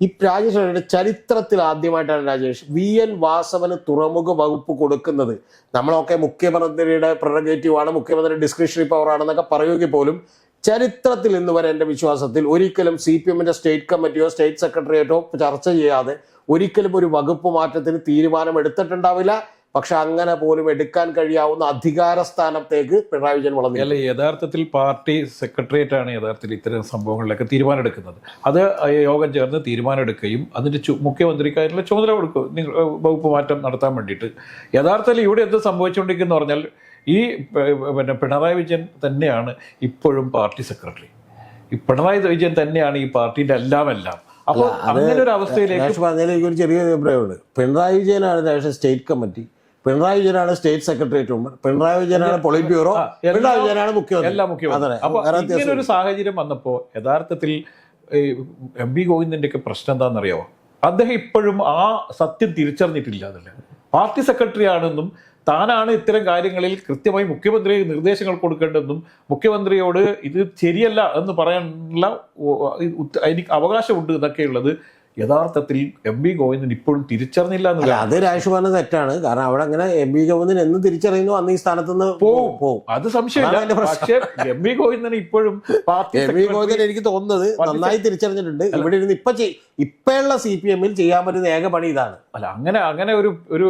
ഈ രാജേഷ് ചരിത്രത്തിൽ ആദ്യമായിട്ടാണ് രാജേഷ് വി എൻ വാസവന് തുറമുഖ വകുപ്പ് കൊടുക്കുന്നത്. നമ്മളൊക്കെ മുഖ്യമന്ത്രിയുടെ പ്രൊറഗേറ്റീവ് ആണ് മുഖ്യമന്ത്രി ഡിസ്ക്രിഷണറി പവർ ആണെന്നൊക്കെ പറയുമെങ്കിൽ പോലും ചരിത്രത്തിൽ ഇന്ന് വരെ എന്റെ വിശ്വാസത്തിൽ ഒരിക്കലും സി പി എമ്മിന്റെ സ്റ്റേറ്റ് കമ്മിറ്റിയോ സ്റ്റേറ്റ് സെക്രട്ടേറിയറ്റോ ചർച്ച ചെയ്യാതെ ഒരിക്കലും ഒരു വകുപ്പ് മാറ്റത്തിന് തീരുമാനം എടുത്തിട്ടുണ്ടാവില്ല. പക്ഷെ അങ്ങനെ പോലും എടുക്കാൻ കഴിയാവുന്ന അധികാര സ്ഥാനത്തേക്ക് പിണറായി വിജയൻ വളർന്നു അല്ല യഥാർത്ഥത്തിൽ പാർട്ടി സെക്രട്ടേറിയറ്റ് ആണ് യഥാർത്ഥത്തിൽ ഇത്തരം സംഭവങ്ങളിലൊക്കെ തീരുമാനമെടുക്കുന്നത്. അത് യോഗം ചേർന്ന് തീരുമാനമെടുക്കുകയും അതിന്റെ മുഖ്യമന്ത്രിക്കായിട്ടുള്ള ചുമതല കൊടുക്കും. നിങ്ങൾ വകുപ്പ് മാറ്റം നടത്താൻ വേണ്ടിയിട്ട്. യഥാർത്ഥത്തിൽ ഇവിടെ എന്ത് സംഭവിച്ചുകൊണ്ടിരിക്കുന്നു പറഞ്ഞാൽ ഈ പിന്നെ പിണറായി വിജയൻ തന്നെയാണ് ഇപ്പോഴും പാർട്ടി സെക്രട്ടറി. ഈ പിണറായി വിജയൻ തന്നെയാണ് ഈ പാർട്ടിയുടെ എല്ലാം എല്ലാം അപ്പോൾ അങ്ങനെ ഒരു അവസ്ഥയിലേക്ക് രാജേഷ് പറഞ്ഞതിൽ എനിക്കൊരു ചെറിയ അഭിപ്രായമുണ്ട്. പിണറായി വിജയനാണ് സ്റ്റേറ്റ് കമ്മിറ്റി. പിണറായി വിജയനാണ് സ്റ്റേറ്റ് സെക്രട്ടേറിയറ്റ് മെമ്പർ പിണറായി വിജയനാണ് പൊളിറ്റ് ബ്യൂറോ പിണറായി വിജയനാണ് മുഖ്യമന്ത്രി. എല്ലാ മുഖ്യമന്ത്രി. അതെ അപ്പൊ ഇങ്ങനെ ഒരു സാഹചര്യം വന്നപ്പോൾ യഥാർത്ഥത്തിൽ എം ബി ഗോവിന്ദന്റെ ഒക്കെ പ്രശ്നം എന്താണെന്നറിയാമോ അദ്ദേഹം ഇപ്പോഴും ആ സത്യം തിരിച്ചറിഞ്ഞിട്ടില്ല അതല്ലേ പാർട്ടി സെക്രട്ടറി ആണെന്നും താനാണ് ഇത്തരം കാര്യങ്ങളിൽ കൃത്യമായി മുഖ്യമന്ത്രി നിർദ്ദേശങ്ങൾ കൊടുക്കേണ്ടതെന്നും മുഖ്യമന്ത്രിയോട് ഇത് ശരിയല്ല എന്ന് പറയാനുള്ള അതിന് എനിക്ക് അവകാശമുണ്ട് എന്നൊക്കെയുള്ളത് യഥാർത്ഥത്തിൽ എം ബി ഗോവിന്ദൻ ഇപ്പോഴും തിരിച്ചറിഞ്ഞില്ല എന്ന് അത് രാജേഷ് തെറ്റാണ് കാരണം അവിടെ അങ്ങനെ എം ബി ഗോവിന്ദൻ എന്ന് തിരിച്ചറിയുന്നു അന്ന് ഈ സ്ഥാനത്ത് നിന്ന് പോവും. പോവും അത് സംശയമില്ല. പക്ഷേ എം ബി ഗോവിന്ദൻ ഇപ്പോഴും എം വി ഗോവിന്ദൻ എനിക്ക് തോന്നുന്നത് നന്നായി തിരിച്ചറിഞ്ഞിട്ടുണ്ട് ഇവിടെ ഇരുന്ന് ഇപ്പൊ ഇപ്പോഴുള്ള സി പി എമ്മിൽ ചെയ്യാൻ പറ്റുന്ന ഏക പണി ഇതാണ് അല്ല അങ്ങനെ അങ്ങനെ ഒരു ഒരു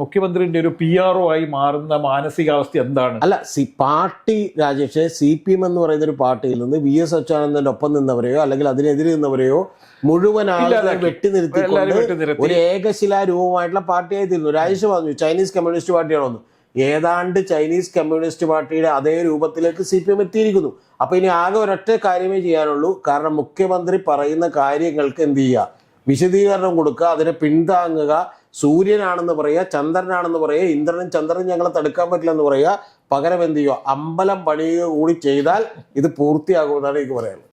മുഖ്യമന്ത്രിന്റെ ഒരു പി ആർ ഒ ആയി മാറുന്ന മാനസികാവസ്ഥ എന്താണ് അല്ല C party Rajesh C P M എന്ന് പറയുന്ന ഒരു പാർട്ടിയിൽ നിന്ന് വി എസ് അച്യുതാനന്ദന്റെ ഒപ്പം നിന്നവരെയോ അല്ലെങ്കിൽ അതിനെതിരെ നിന്നവരെയോ മുഴുവൻ ഇല്ലാതാക്കി. വെട്ടി ഏകശിലാ രൂപമായിട്ടുള്ള. ഒരു പാർട്ടിയായി തീർന്നു. രാജേഷ് പറഞ്ഞു ചൈനീസ് കമ്മ്യൂണിസ്റ്റ് പാർട്ടിയാണോന്ന് ഏതാണ്ട് ചൈനീസ് കമ്മ്യൂണിസ്റ്റ് പാർട്ടിയുടെ അതേ രൂപത്തിലേക്ക് സി പി എം എത്തിയിരിക്കുന്നു. അപ്പൊ ഇനി ആകെ ഒരൊറ്റ കാര്യമേ ചെയ്യാനുള്ളൂ. കാരണം മുഖ്യമന്ത്രി പറയുന്ന കാര്യങ്ങൾക്ക് എന്ത് ചെയ്യുക വിശദീകരണം കൊടുക്കുക അതിനെ പിന്താങ്ങുക സൂര്യനാണെന്ന് പറയുക ചന്ദ്രനാണെന്ന് പറയുക ഇന്ദ്രനും ചന്ദ്രനും ഞങ്ങളെ തടുക്കാൻ പറ്റില്ല എന്ന് പറയുക. പകരം എന്ത് ചെയ്യുക? അമ്പലം പണിയുക കൂടി ചെയ്താൽ ഇത് പൂർത്തിയാകുമെന്നാണ് എനിക്ക് പറയാനുള്ളത്.